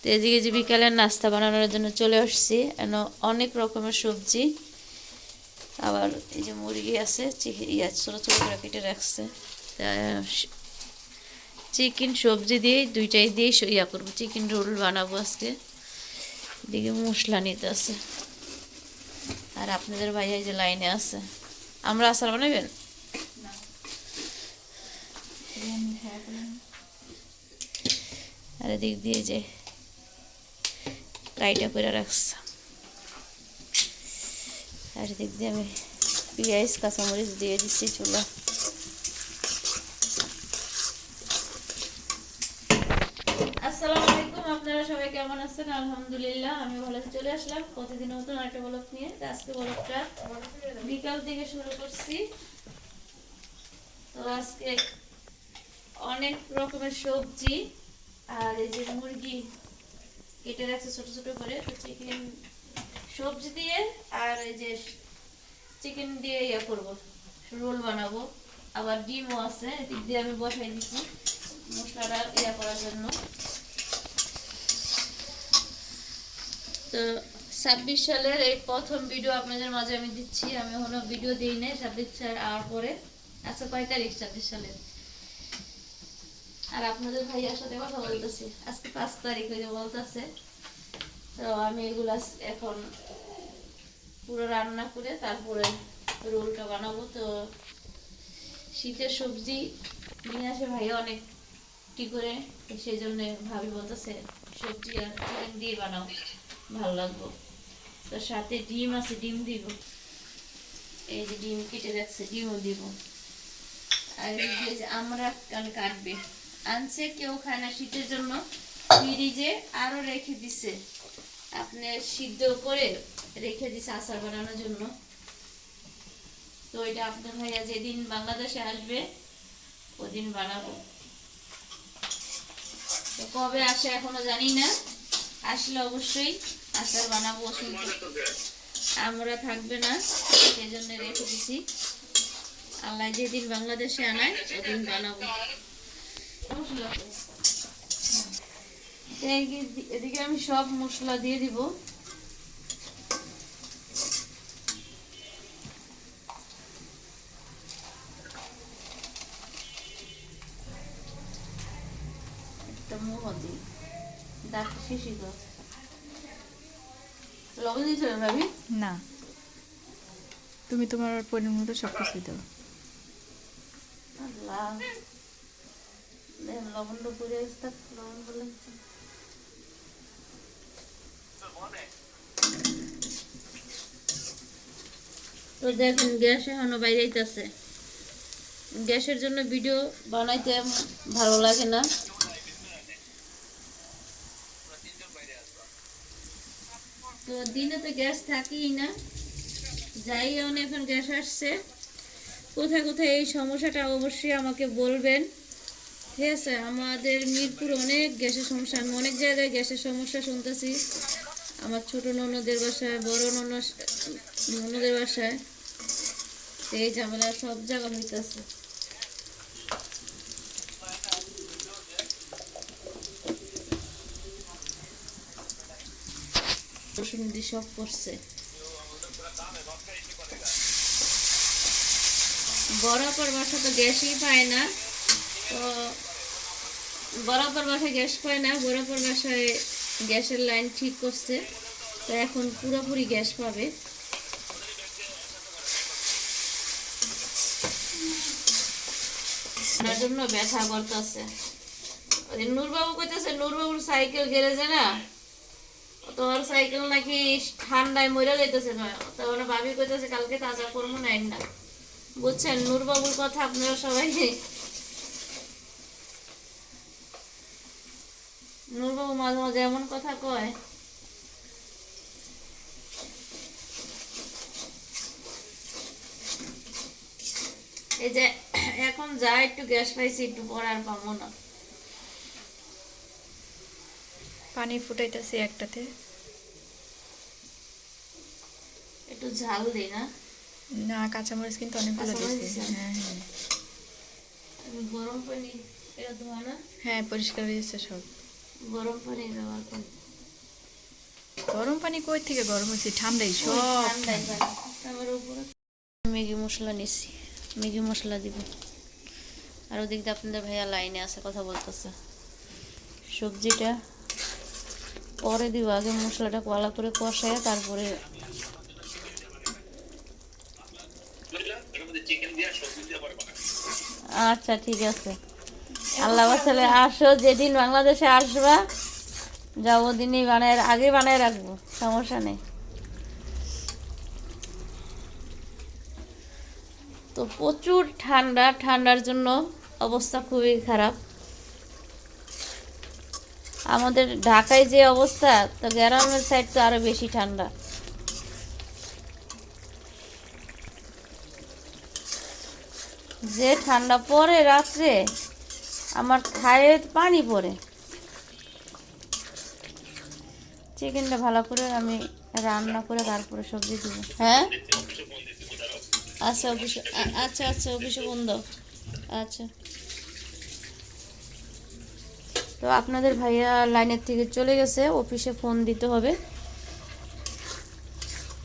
তো এদিকে যে বিকালের নাস্তা বানানোর জন্য চলে আসছি। এন অনেক রকমের সবজি। আবার এই যে মুরগি আছে ইয়া ছোটো ছোটো করে কেটে রাখছে। চিকেন সবজি দিয়েই দুইটাই দিয়েই ইয়া করব। চিকেন রোল বানাবো আজকে। এদিকে মশলা নিতে আছে। আর আপনাদের ভাইয়া এই যে লাইনে আছে। আমরা আচার বানাবেন আর এদিক দিয়ে যে কাইটা করে রাখছে আর এদিক দিয়ে আমি পেঁয়াজ কাঁচামরিচ দিয়ে দিচ্ছি চুলা আসসালামু আলাইকুম আপনারা সবাই কেমন আছেন? আলহামদুলিল্লাহ, আমি ভালো। চলে আসলাম। প্রতিদিন মতন একটা ব্লগ নিয়ে। আজকে ব্লগটা বিকাল থেকে শুরু করছি। তো আজকে অনেক রকমের সবজি আর এই যে মুরগি কেটে রাখছে ছোট ছোট করে, তো চিকেন সবজি দিয়ে আর এই যে চিকেন দিয়ে ইয়ে করব, রোল বানাবো। আবার ডিমও আছে, এদিক দিয়ে আমি বসাই দিচ্ছি মশলাটা ইয়া করার জন্য। তো ছাব্বিশ সালের এই প্রথম ভিডিও আপনাদের মাঝে আমি দিচ্ছি, আমি এখনও ভিডিও দিই নাই ছাব্বিশ সাল আর পরে আচ্ছা কয় তারিখ ছাব্বিশ সালের? আর আপনাদের ভাইয়ার সাথে কথা বলতেছি। আজকে পাঁচ তারিখ হয়ে বলতেছে। তো আমি এগুলা এখন পুরো রান্না করে তারপরে রোলটা বানাবো। তো শীতের সবজি নিয়ে আসে ভাইয়া অনেক টি করে। সেই জন্য ভাবি বলতেছে, সবজি আর চিকেন দিয়ে বানাও, ভালো লাগবো। তো সাথে ডিম আছে, ডিম দিব। এই যে ডিম কেটে রাখছে, ডিমও দিব। আর আমরা কাটবে। আনছে, কেউ খায় না শীতের জন্য। ফ্রিজে আরও রেখে দিছে। আপনি সিদ্ধ করে রেখে দিছে আচার বানানোর জন্য। তো এটা আপনার ভাইয়া যেদিন বাংলাদেশে আসবে, ওদিন বানাবো। তো কবে আসে এখনও জানি না। আসলে অবশ্যই আচার বানাবো কিন্তু আমরা থাকবে না সেই জন্য রেখে দিছি। আল্লাহ যেদিন বাংলাদেশে আনায়, ওদিন বানাবো। এদিকে আমি সব মশলা দিয়ে দিব। লবণ দিয়েছিলেন ভাবি? না। তুমি তোমার পরিমাণ মতো সব কিছু দাও। আল্লাহ। লবণটা থাক, লবণ বলে তো দেখেন গ্যাস এখনও বাইরে আছে গ্যাসের জন্য ভিডিও বানাইতে ভালো লাগে না। তো দিনে তো গ্যাস থাকেই না। যাই এখন এখন গ্যাস আসছে। কোথায় কোথায় এই সমস্যাটা অবশ্যই আমাকে বলবেন। ঠিক আছে আমাদের মিরপুর অনেক গ্যাসের সমস্যা, আমি অনেক জায়গায় গ্যাসের সমস্যা শুনতেছি। আমার ছোট ননদের বাসায়, বড় নন ননদের বাসায়। এই ঝামেলা সব জায়গা হইতেছে। সব করছে। বরাবর বাসা তো গ্যাসই পায় না। তো বরাবর বাসায় গ্যাস পায় না, বরাবর বাসায় গ্যাসের লাইন ঠিক করছে। তো এখন পুরোপুরি গ্যাস পাবে। জন্য ব্যথা করতেছে। সাইকেল গ্যারেজে না, তোর সাইকেল নাকি ঠান্ডায় মরে যাইতেছে তো ওরা ভাবি কইতেছে, কালকে তাজা করব না বুঝছেন, নূরবাবুর কথা আপনারা সবাই নূরবাবু মাঝে মাঝে এমন কথা কয়। এই যে এখন যা একটু গ্যাস পাইছি একটু পরে আর পাবো না। পানি ফুটাইতেছি একটাতে। একটু ঝাল দিই না? না কাঁচামরিচ কিন্তু অনেকগুলো কাঁচামরিচ দিয়েছি হ্যাঁ হ্যাঁ। গরম পানি এটা ধোয়া না? হ্যাঁ পরিষ্কার হয়েছে সব। গরম পানি ব্যবহার করি গরম পানি কই থেকে গরম হয়েছে? ঠান্ডাই সব। ম্যাগি মশলা নিচ্ছি ম্যাগি মশলা দিব। আর ওদিক দিয়ে আপনাদের ভাইয়া লাইনে আছে কথা বলতেছে। সবজিটা পরে দিব। আগে মশলাটা কলা করে কষায় তারপরে আচ্ছা ঠিক আছে। আল্লাহ বাসালে আসো, যেদিন বাংলাদেশে আসবা যাব দিনই বানায়, আগে বানায় রাখব, সমস্যা নেই। তো প্রচুর ঠান্ডা, ঠান্ডার জন্য অবস্থা খুবই খারাপ। আমাদের ঢাকায় যে অবস্থা, তো গ্রামের সাইড তো আরও বেশি ঠান্ডা। যে ঠান্ডা পরে রাত্রে আমার খায়ে পানি পড়ে। চিকেনটা ভালো করে আমি রান্না করে তারপরে সবজি দিব। হ্যাঁ? আচ্ছা অফিসে আচ্ছা আচ্ছা অফিসে বন্ধ। আচ্ছা। তো আপনাদের ভাইয়া লাইনের থেকে চলে গেছে অফিসে ফোন দিতে হবে।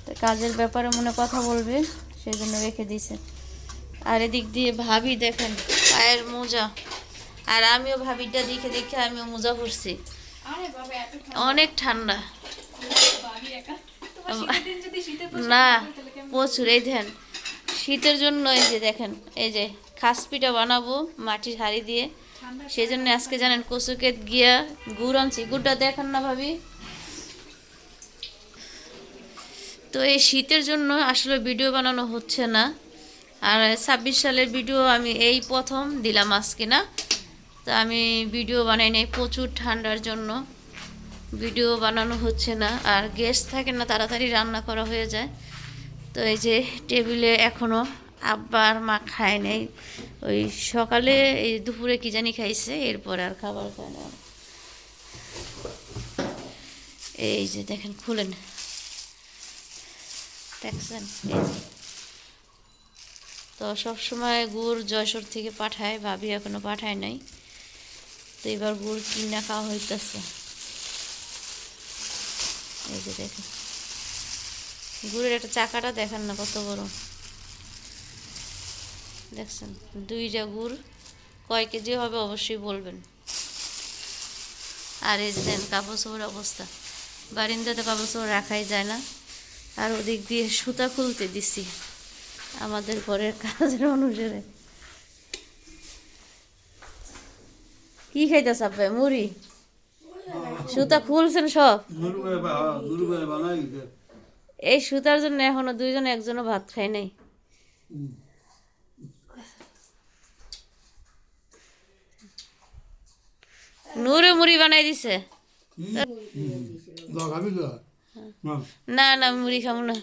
তো কাজের ব্যাপারে মনে কথা বলবে সেই জন্য রেখে দিয়েছে। আর এদিক দিয়ে ভাবি দেখেন পায়ের মোজা। আর আমিও ভাবিটা দেখে দেখে আমিও মোজা এত অনেক ঠান্ডা। না? প্রচুর এই ধ্যান। শীতের জন্য এই যে দেখেন এই যে খাস পিঠা বানাবো মাটির হাঁড়ি দিয়ে। সেই জন্য আজকে জানেন কচুকে গিয়া গুড় আনছি। গুড়টা দেখেন না ভাবি। তো এই শীতের জন্য আসলে ভিডিও বানানো হচ্ছে না। আর ছাব্বিশ সালের ভিডিও আমি এই প্রথম দিলাম আজকে না? তো আমি ভিডিও বানাই নাই, প্রচুর ঠান্ডার জন্য। ভিডিও বানানো হচ্ছে না, আর গ্যাস থাকে না, তাড়াতাড়ি রান্না করা হয়ে যায়। তো এই যে টেবিলে এখনও আব্বা আর মা খায় নাই। ওই সকালে এই দুপুরে কি জানি খাইছে, এরপর আর খাবার খায় না। এই যে দেখেন, খুলেন। দেখছেন। তো সবসময় গুড়, যশোর থেকে পাঠায়, ভাবি এখনও পাঠায় নাই। তো এবার গুড় কিনা খাওয়া হইতেছে। এই যে দেখেন। গুড়ের একটা চাকাটা দেখেন না কত বড়। দেখছেন? দুইটা গুড় কয় কেজি হবে অবশ্যই বলবেন। আর এই দেন, কাপড় চোপড় অবস্থা। বারিন্দাতে কাপড় চোপড় রাখাই যায় না। আর ওদিক দিয়ে সুতা খুলতে দিছি। আমাদের ঘরের কাজের অনুসারে। কি খাইতেছ আপনি মুড়ি? সুতা খুলছেন সব? এই সুতার জন্য এখনও দুইজন, একজনও ভাত খাই নাই। নূরে মুড়ি বানাই দিছে। না না না। মুড়ি খাব না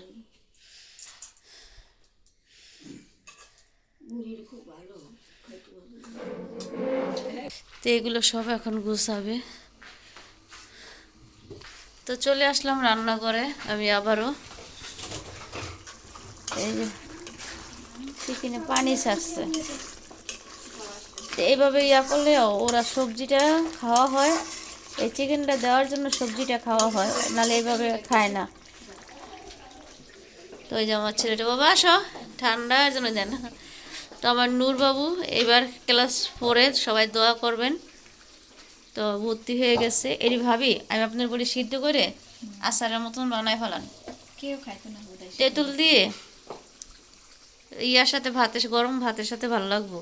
তো এগুলো সব এখন গুছাবে। তো চলে আসলাম রান্নাঘরে, আমি আবারও। এই যে, চিকেনে পানি ছাড়ছে। এইভাবে ইয়া করলে ওরা সবজিটা খাওয়া হয়। এই চিকেনটা দেওয়ার জন্য সবজিটা খাওয়া হয়, নাহলে এইভাবে খায় না। তো ওই যে আমার ছেলেটা, বাবা আসো। ঠান্ডার জন্য দেন তো আমার নূরবাবু এবার ক্লাস ফোরে সবাই দোয়া করবেন। তো ভর্তি হয়ে গেছে। এরই ভাবি আমি আপনার বলি সিদ্ধ করে আচারের মতন বানায় ফেলান। কেউ খাইতো না তেঁতুল দিয়ে ইয়ার সাথে ভাতের গরম ভাতের সাথে ভালো লাগবো।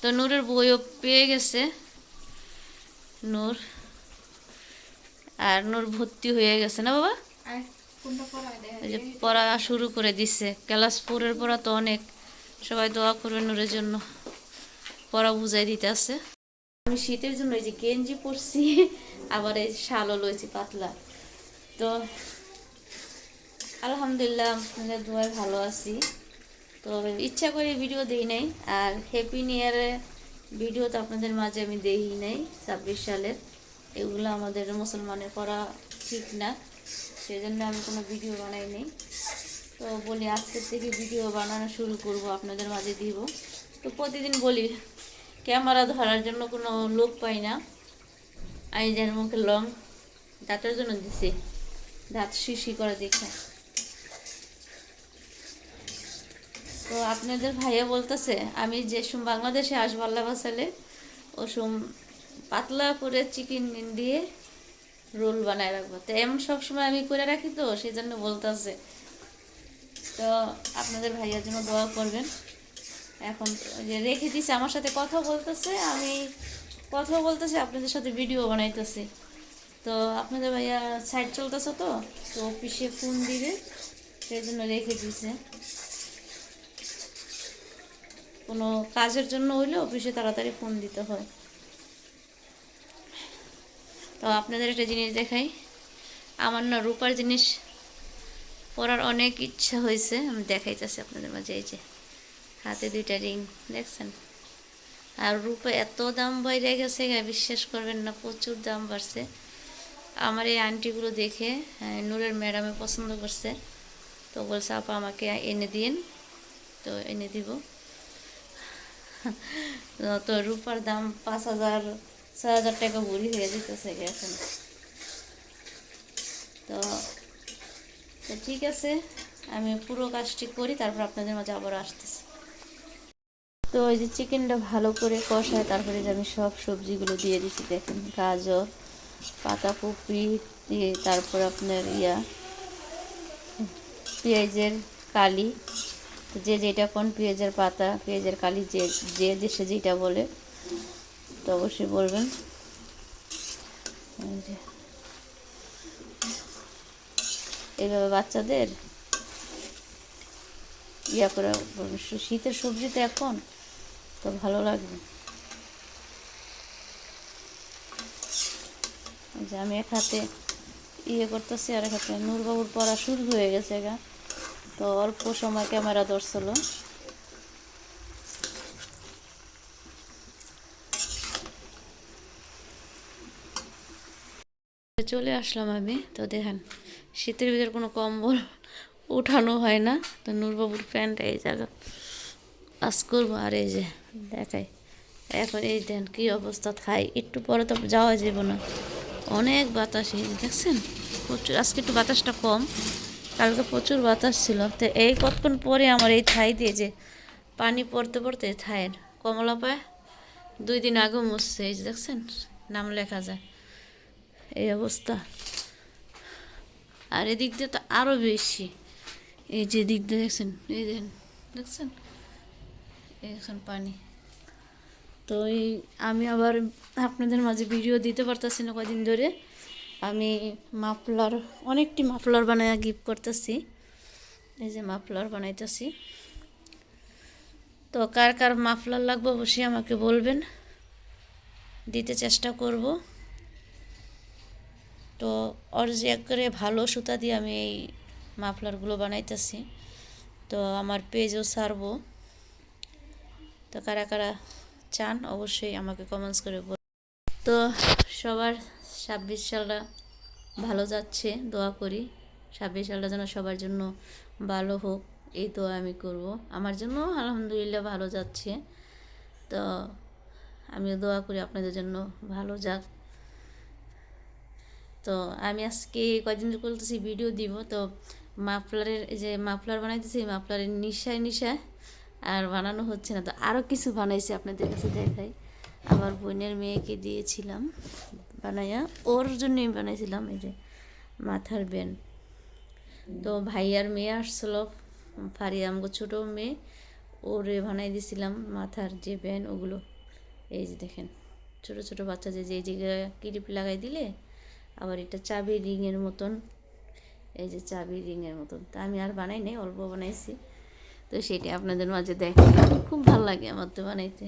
তো নূরের বইও পেয়ে গেছে। নূর আর নূর ভর্তি হয়ে গেছে না বাবা? পড়া যে পড়া শুরু করে দিচ্ছে ক্লাস ফোরের পড়া তো অনেক। সবাই দোয়া করবে নূরের জন্য। পড়া বুঝাই দিতে আছে। আমি শীতের জন্য এই যে গেঞ্জি পরছি আবার এই শালও লইছি পাতলা। তো আলহামদুলিল্লাহ আপনাদের দোয়ায় ভালো আছি। তো ইচ্ছা করে ভিডিও দেই নাই আর হ্যাপি নিউ ইয়ারে ভিডিও তো আপনাদের মাঝে আমি দেই নাই ছাব্বিশ সালের। এগুলো আমাদের মুসলমানের করা ঠিক না। সেই জন্য আমি কোনো ভিডিও বানাই নাই তো বলি, আজকের থেকে ভিডিও বানানো শুরু করব, আপনাদের মাঝে দিব। তো প্রতিদিন বলি, ক্যামেরা ধরার জন্য কোনো লোক পাই না। আমি যেন মুখে লং দাঁতের জন্য দিছি। দাঁত শিশি করে দেখে। তো আপনাদের ভাইয়া বলতেছে, আমি যে সুম বাংলাদেশে আসব আল্লাহ বাসালে ও পাতলা করে চিকেন দিয়ে রোল বানায় রাখব। তো এমন সবসময় আমি করে রাখি তো সেই জন্য বলতেছে। তো আপনাদের ভাইয়ার জন্য দোয়া করবেন। এখন যে রেখে দিছে, আমার সাথে কথা বলতেছে, আমি কথা বলতেছি, আপনাদের সাথে ভিডিও বানাইতেছি। তো আপনাদের ভাইয়া সাইড চলতেছে তো তো অফিসে ফোন দিবে সেই জন্য রেখে দিছে। কোনো কাজের জন্য হইলে অফিসে তাড়াতাড়ি ফোন দিতে হয়। তো আপনাদের একটা জিনিস দেখাই। আমার না রূপার জিনিস পরার অনেক ইচ্ছা হয়েছে। আমি দেখাইতেছি আপনাদের মাঝে এই যে হাতে দুইটা রিং দেখছেন? আর রূপে এত দাম বাইরে গেছে বিশ্বাস করবেন না প্রচুর দাম বাড়ছে। আমার এই আন্টিগুলো দেখে হ্যাঁ, নূরের ম্যাডামে পছন্দ করছে। তো বলছে আপা আমাকে এনে দিন তো এনে দিব। তো রূপার দাম পাঁচ হাজার ছয় হাজার টাকা ভরি হয়ে যেতেছে এখন। তো তো ঠিক আছে, আমি পুরো কাজটি করি, তারপর আপনাদের মাঝে আবার আসতেছি। তো ওই যে চিকেনটা ভালো করে কষায়, তারপরে যে আমি সব সবজিগুলো দিয়ে দিচ্ছি দেখেন, গাজর পাতাকপি দিয়ে তারপর আপনার ইয়া, পেঁয়াজের কালি, যে যেটা কোন পেঁয়াজের পাতা, পেঁয়াজের কালি, যে যে দেশে যেটা বলে তো অবশ্যই বলবেন। এইভাবে বাচ্চাদের ইয়া করে শীতের সবজি তো এখন, তো ভালো লাগবে। যে আমি এক হাতে ইয়ে করতেছি, আর এক হাতে নূরবাবুর পড়া শুরু হয়ে গেছে গা। তো অল্প সময় ক্যামেরা ধরছিল। চলে আসলাম আমি। তো দেখেন, শীতের ভিতরে কোনো কম্বল উঠানো হয় না। তো নূরবাবুর প্যান্ট এই জায়গা। আজ করব আর এই যে, দেখাই। এখন এই দেন কি অবস্থা খাই একটু পরে তো যাওয়া যাবে না। অনেক বাতাস, এই দেখছেন? প্রচুর, আজকে একটু বাতাসটা কম। কালকে প্রচুর বাতাস ছিল। তো এই কতক্ষণ পরে আমার এই থাই দিয়ে যে পানি পড়তে পড়তে থায়ের কমলা পায়, দুই দিন আগে মুছছে এই যে দেখছেন? নাম লেখা যায়। এই অবস্থা। আর এদিক দিয়ে তো আরও বেশি। এই যে দিক দিয়ে দেখছেন, এই দেখেন, দেখছেন? এই দেখছেন পানি। তো এই আমি আবার আপনাদের মাঝে ভিডিও দিতে পারতেছি না কদিন ধরে। আমি মাফলার, অনেকটি মাফলার বানায় গিফট করতেছি। এই যে মাফলার বানাইতেছি। তো কার কার মাফলার লাগবে অবশ্যই আমাকে বলবেন। দিতে চেষ্টা করব। তো ওর যে করে ভালো সুতা দিয়ে আমি এই মাফলারগুলো বানাইতেছি। তো আমার পেজও ছাড়বো। তো কারা কারা চান অবশ্যই আমাকে কমেন্টস করে বল তো সবার ছাব্বিশ সালটা ভালো যাচ্ছে, দোয়া করি। ছাব্বিশ সালটা যেন সবার জন্য ভালো হোক, এই দোয়া আমি করব। আমার জন্য আলহামদুলিল্লাহ ভালো যাচ্ছে। তো আমিও দোয়া করি আপনাদের জন্য ভালো যাক। তো আমি আজকে কদিন করতেছি ভিডিও দিব। তো মাফলারের যে মাফলার বানাইতেছি, মাফলারের নিশায় নিশায় আর বানানো হচ্ছে না। তো আরও কিছু বানাইছি আপনাদের কাছে দেখাই। আমার বোনের মেয়েকে দিয়েছিলাম বানাইয়া, ওর জন্যই বানাইছিলাম এই যে মাথার বেন তো ভাইয়ার মেয়ে আসছিল ফারি আমগো ছোটো মেয়ে, ওরে বানাই দিছিলাম মাথার যে বেন ওগুলো। এই যে দেখেন, ছোট ছোট বাচ্চা যে যে জায়গায় কিলিপ লাগাই দিলে আবার এটা চাবি রিংয়ের মতন, এই যে চাবি রিংয়ের মতন। তা আমি আর বানাই নাই, অল্প বানাইছি। তো সেটা আপনাদের মাঝে দেখে খুব ভালো লাগে আমার তো বানাইতে।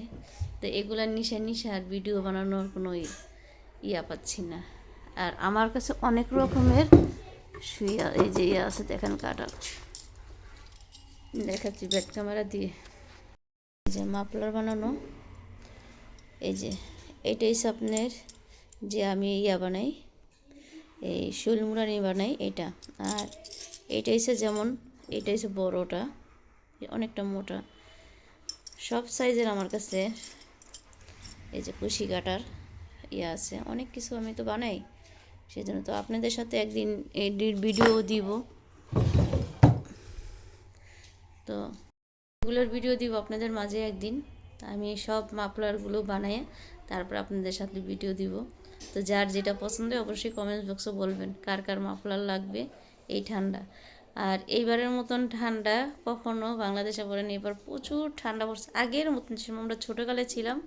তো এগুলার নিশা নিশা আর ভিডিও বানানোর কোনো ইয়া পাচ্ছি না। আর আমার কাছে অনেক রকমের শুয়া এই যে ইয়ে আছে, দেখেন কাটার। দেখাচ্ছি ব্যাট ক্যামেরা দিয়ে। এই যে মাফলার বানানো। এই যে, এটাই আপনার যে আমি ইয়া বানাই। এই শোলমুড়ানি বানাই এটা। আর এইটা হচ্ছে যেমন, এটা হচ্ছে বড়টা অনেকটা মোটা। সব সাইজের আমার কাছে এই যে কুশি কাটার ইয়ে আছে। অনেক কিছু আমি তো বানাই সেই জন্য তো আপনাদের সাথে একদিন এডিট ভিডিও দিব। তো এগুলোর ভিডিও দিব আপনাদের মাঝে একদিন। আমি সব মাফলারগুলো বানাই তারপর আপনাদের সাথে ভিডিও দিব। তো যার যেটা পছন্দ অবশ্যই কমেন্ট বক্সে বলবেন কার কার মাফলার লাগবে এই ঠান্ডা। আর এইবারের মতন ঠান্ডা কখনো বাংলাদেশে পড়েনি, এবার প্রচুর ঠান্ডা পড়ছে। আগের মতন সময় আমরা ছোটোকালে ছিলাম,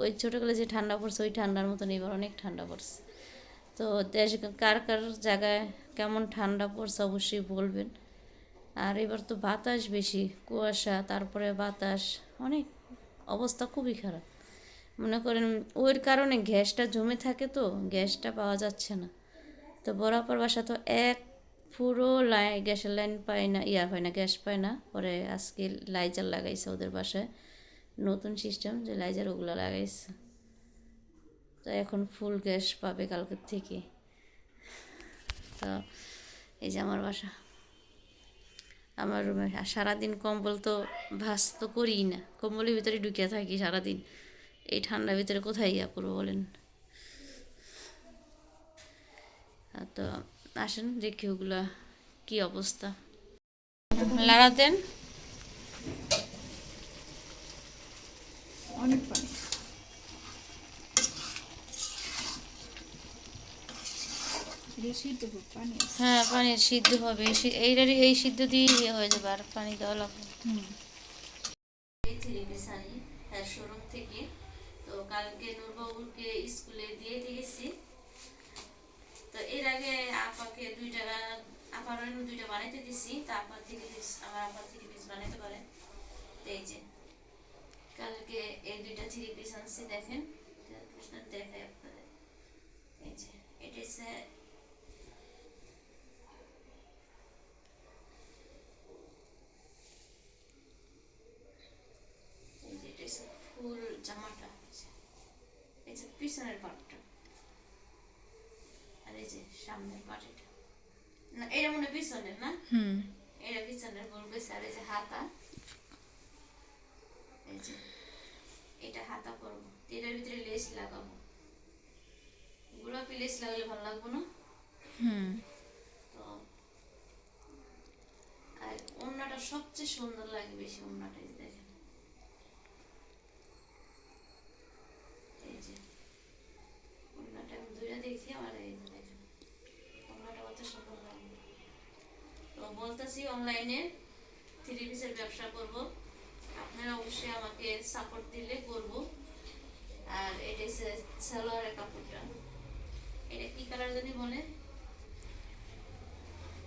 ওই ছোটোকালে যে ঠান্ডা পড়ছে, ওই ঠান্ডার মতন এবার অনেক ঠান্ডা পড়ছে। তো দেশ, কার কার জায়গায় কেমন ঠান্ডা পড়ছে অবশ্যই বলবেন। আর এবার তো বাতাস বেশি, কুয়াশা, তারপরে বাতাস, অনেক অবস্থা খুবই খারাপ। মনে করেন, ওর কারণে গ্যাসটা জমে থাকে তো, গ্যাসটা পাওয়া যাচ্ছে না। তো বরাবর বাসা তো এক পুরো লাই, গ্যাসের লাইন পায় না, ইয়া পায় না, গ্যাস পায় না। পরে আজকে লাইজার লাগাইছে ওদের বাসায়। নতুন সিস্টেম যে লাইজার ওগুলো লাগাইছে। তো এখন ফুল গ্যাস পাবে কালকের থেকে। তো এই যে আমার বাসা। আমার রুমে সারাদিন কম্বল তো ভাস তো করিই না। কম্বলের ভিতরে ঢুকিয়ে থাকি সারাদিন। এই ঠান্ডার ভিতরে কোথায় ইয়া করব বলেন? তো আসেন দেখি ওগুলা কি অবস্থা। লাগাতেন অনেক পানি। হ্যাঁ পানি সিদ্ধ হবে। এই সি- এইটারই এই সিদ্ধ দিয়ে ইয়ে হয়ে যাবে আর পানি দেওয়া লাগবে হুম। হ্যাঁ থেকে কালকে নূরবাবুকে স্কুলে দিয়ে দিয়েছি। তো এর আগে আপাকে দুইটা আপার দুইটা বানাইতে দিছি। তা আপার থ্রি পিস আমার আপার থ্রি পিস বানাইতে পারে। এই যে, কালকে এই দুইটা থ্রি পিস আনছি, দেখেন। দেখাই আপনাদের। এই যে, এটা হচ্ছে ফুল জামাটা। এই যে পিছনের পাটটা। আর এই যে সামনের পাট এটা না এটা মনে পিছনের না? হুম। এটা পিছনের বলবে আর এই যে হাতা। এই যে এটা হাতা করব। এটার ভিতরে লেস লাগাবো। গোলাপি লেস লাগালে ভালো লাগবো না? হুম। তো আর ওড়নাটা সবচেয়ে সুন্দর লাগে বেশি ওড়নাটা এই যে দেখেন এই যে ওড়নাটা আমি দুইটা দেখি আমার এই যে দেখেন ওড়নাটা কত সুন্দর লাগে বলতেছি অনলাইনে থ্রি পিসের ব্যবসা করব। আপনারা অবশ্যই আমাকে সাপোর্ট দিলে করব। আর এটা হচ্ছে সালোয়ারের কাপড়টা। এটা কি কালার জানি বলে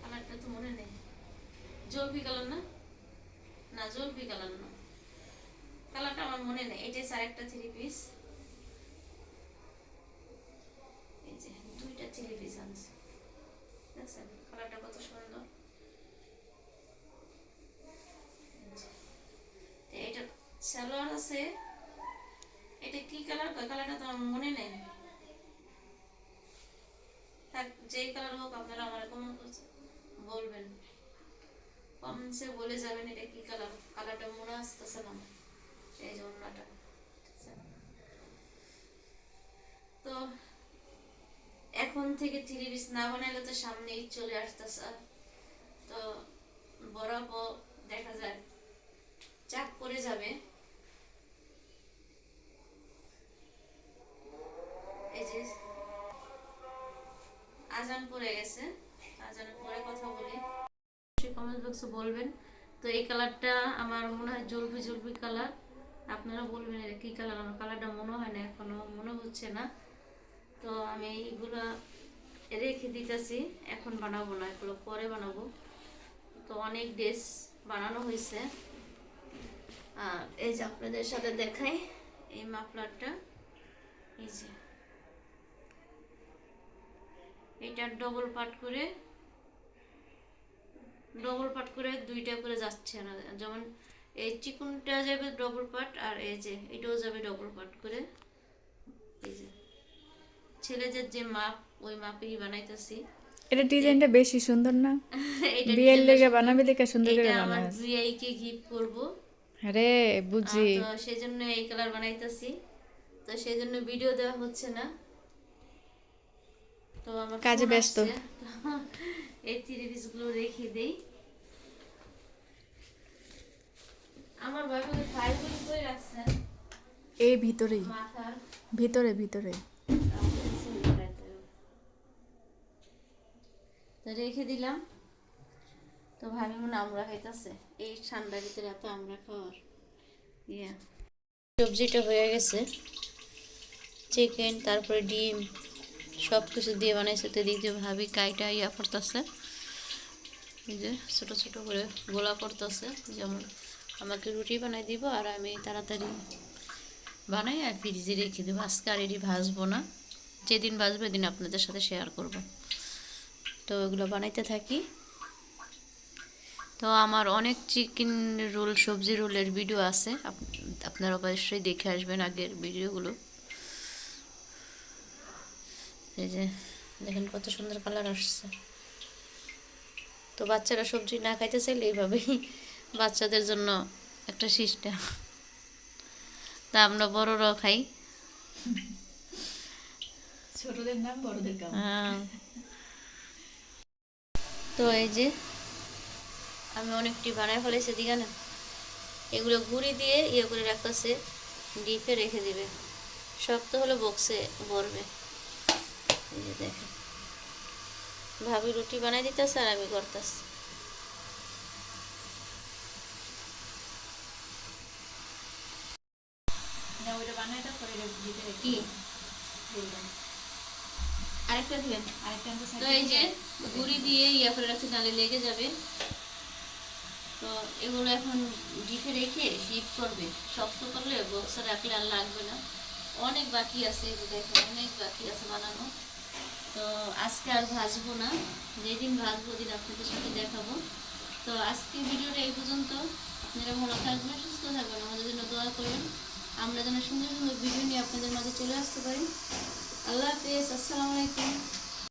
কালারটা তো মনে নেই। জলপি কালার না? না জলপি কালার না। কালারটা আমার মনে নেই। এটা স্যার একটা থ্রি পিস এই যে দুইটা থ্রি পিস আনছে দেখছেন কালারটা কত সুন্দর এই যে। তো এটা সালোয়ার আছে। এটা কি কালার? কালারটা তো আমার মনে নেই? থাক, যেই কালার হোক আপনারা আমার কমেন্ট বলবেন। কমেন্টসে বলে যাবেন এটা কি কালার। কালারটা মনে আসতেছে না। এই যে অন্যটা। তো এখন থেকে থ্রি পিস না বানাইলে তো সামনে ঈদ চলে আসতেছে। তো বরাবর দেখা যায় চাপ পড়ে যাবে। আজান পড়ে গেছে। আজানের পরে কথা বলি। বলবেন। তো এই কালারটা আমার মনে হয় জলপি জলপি কালার আপনারা বলবেন এটা কি কালার আমার কালারটা মনে হয় না, এখনও মনে হচ্ছে না। তো আমি এইগুলো রেখে দিতেছি। এখন বানাবো না, এগুলো পরে বানাবো। তো অনেক ড্রেস বানানো হয়েছে। আর এই যে আপনাদের সাথে দেখাই এই মাফলারটা। এই যে। এটা ডবল পাট করে ডবল পাট করে দুইটা করে যাচ্ছে না। যেমন এই চিকুনটা যাবে ডবল পাট আর এই যে এটাও যাবে ডবল পাট করে। এই যে ছেলেদের যে মাপ ওই মাপেই বানাইতেছি। এটা ডিজাইনটা বেশি সুন্দর না? বিয়ের লেগে বানাবে দেখে সুন্দর করে এটা আমার ভিআই কে গিফট করব। আরে বুঝি। তো সেই জন্য এই কালার বানাইতেছি। তো সেই জন্য ভিডিও দেওয়া হচ্ছে না। তো আমার কাজে ব্যস্ত। এই থ্রি পিসগুলো রেখে দেই। আমার বাবা ফাইলগুলো কই রাখছেন এই ভিতরেই। ভিতরে ভিতরে। তো রেখে দিলাম। তো ভাবি মনে আমরা খাইতেছে। এই ঠান্ডার ভিতরে এত আমরা খাওয়ার ইয়া। সবজিটা হয়ে গেছে। চিকেন তারপরে ডিম। সব কিছু দিয়ে বানাইছে, তো এদিক ভাবি কাইটা ইয়া করতেছে। এই যে ছোটো ছোটো করে গোলা করতেছে, যেমন আমাকে রুটি বানাই দিব আর আমি তাড়াতাড়ি বানাই আর ফ্রিজে রেখে দেবো। আজকে আর এটি ভাজবো না, যেদিন ভাজবো এদিন আপনাদের সাথে শেয়ার করব। তো এগুলো বানাইতে থাকি। তো আমার অনেক চিকেন রোল সবজি রোলের ভিডিও আছে, আপ- আপনারা অবশ্যই দেখে আসবেন আগের ভিডিওগুলো এই যে দেখেন কত সুন্দর কালার আসছে। তো বাচ্চারা সবজি না খাইতে চাইলে এইভাবেই বাচ্চাদের জন্য একটা সিস্টেম। তা আমরা বড়রাও খাই। ছোটদের নাম বড়দের হ্যাঁ। তো এই যে আমি অনেকটি বানায় ফেলেছি দিঘা না? এগুলো গুঁড়ি দিয়ে ইয়ে করে রাখতেছে ডিপে রেখে দিবে। শক্ত হলে বক্সে ভরবে। এই যে দেখেন ভাবি রুটি বানাই দিতেছে আর আমি করতেছি। না ওইটা বানাইটা করে ভিতরে কি? আরেকটা দিবেন আরেকটা আনতে তো এই যে গুঁড়ি দিয়ে ইয়া করে রাখছি নালে লেগে যাবে। তো এগুলো এখন ডিপে রেখে ডিপ করবে। শক্ত করলে বক্সে রাখলে আর লাগবে না। অনেক বাকি আছে এই যে দেখো অনেক বাকি আছে বানানো। তো আজকে আর ভাজবো না, যেদিন ভাজবো দিন আপনাদের সাথে দেখাবো। তো আজকে ভিডিওটা এই পর্যন্ত। আপনারা ভালো থাকবেন, সুস্থ থাকবেন, আমাদের জন্য দোয়া করবেন। আমরা যেন সুন্দর সুন্দর ভিডিও নিয়ে আপনাদের মাঝে চলে আসতে পারি। আল্লাহ হাফিজ, আসসালামু আলাইকুম।